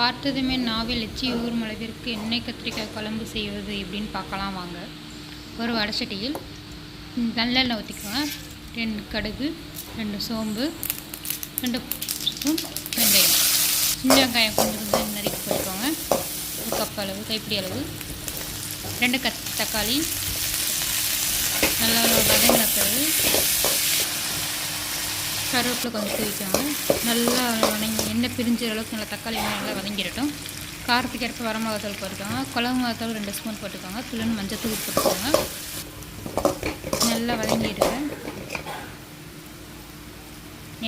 பார்த்ததுமே நாவில் எச்சி ஊறும் அளவிற்கு எண்ணெய் கத்திரிக்காய் குழம்பு செய்வது எப்படின்னு பார்க்கலாம் வாங்க. ஒரு வடச்சட்டியில் நல்லெண்ணெய் ஊற்றிக்குவேன் ரெண்டு கடுகு ரெண்டு சோம்பு ரெண்டு ஸ்பூன் வெங்காயம் சின்ன வெங்காயம் கொஞ்சம் கொஞ்சம் நறுக்கி போட்டுக்கோங்க. ஒரு கப் அளவு கைப்பிடி அளவு. ரெண்டு கத் தக்காளி. நல்லா வதங்கின பிறகு கருவேப்பிலை கொஞ்சம் தூவிக்கோங்க. நல்லா வணங்கி எண்ணெய் பிரிஞ்ச அளவுக்கு நல்லா தக்காளி எல்லாம் நல்லா வதங்கிடட்டும். காரத்துக்கு ஏற்ப வரமிளகாத்தூள் போட்டுக்கோங்க. குழம்பு மிளகாத்தூள் ரெண்டு ஸ்பூன் போட்டுக்கோங்க. துளுன்னு மஞ்சத்தூள் போட்டுக்கோங்க. நல்லா வதங்கிடுங்க.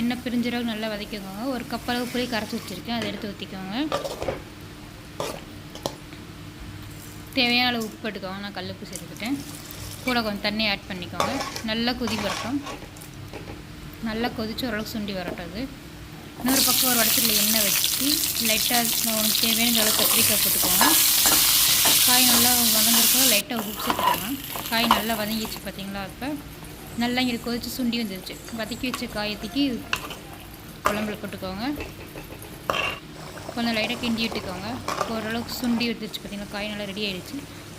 எண்ணெய் பிரிஞ்ச அளவுக்கு நல்லா வதக்கிக்கோங்க. ஒரு கப் அளவு புளி கரைச்சி வச்சுருக்கேன். அதை எடுத்து ஊற்றிக்கோங்க தேவையான அளவு உப்பு போட்டுக்கோங்க. நான் கல்லுப்பு உப்பு சேர்த்துக்கிட்டேன். கூட கொஞ்சம் தண்ணி ஆட் பண்ணிக்கோங்க. நல்லா கொதி வரட்டும். நல்லா கொதித்து ஓரளவுக்கு சுண்டி வரட்டும் அது. இன்னொரு பக்கம் ஒரு வடத்தில் எண்ணெய் வச்சு லைட்டாக உனக்கு தேவையான அளவு கத்திரிக்காய் போட்டுக்கோங்க. காய் நல்லா வதங்கிருக்கோம் லைட்டாக உப்பு சேர்த்துக்கோங்க. காய் நல்லா வதங்கிடுச்சு பார்த்தீங்களா இப்போ நல்லா இங்கே கொதிச்சு சுண்டி வந்துருச்சு. வதக்கி வச்ச காயத்துக்கு குழம்புல போட்டுக்கோங்க. கொஞ்சம் லைட்டாக கிண்டி விட்டுக்கோங்க. ஓரளவுக்கு சுண்டி வந்துருச்சு பார்த்தீங்களா காய் நல்லா ரெடி ஆயிடுச்சு.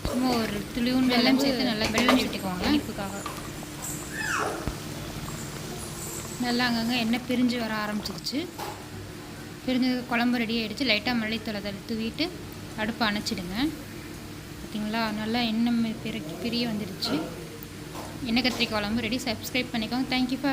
சும்மா ஒரு துளிவும் வெல்லம் சேர்த்து நல்லா வெல்லம் விட்டுக்கோங்க. இனிப்புக்காக நல்லா அங்கங்கே எண்ணெய் பிரிஞ்சு வர ஆரம்பிச்சிருச்சு. பிரிஞ்சு குழம்பு ரெடி ஆகிடுச்சு லைட்டாக மல்லித்தலை தள்ளி தூவிட்டு அடுப்பை அணைச்சிடுங்க. பார்த்தீங்களா நல்லா எண்ணெய் பிரி பிரிய வந்துடுச்சு எண்ணெய் கத்திரிக்காய் குழம்பு ரெடி சப்ஸ்கிரைப் பண்ணிக்கோங்க. Thank you for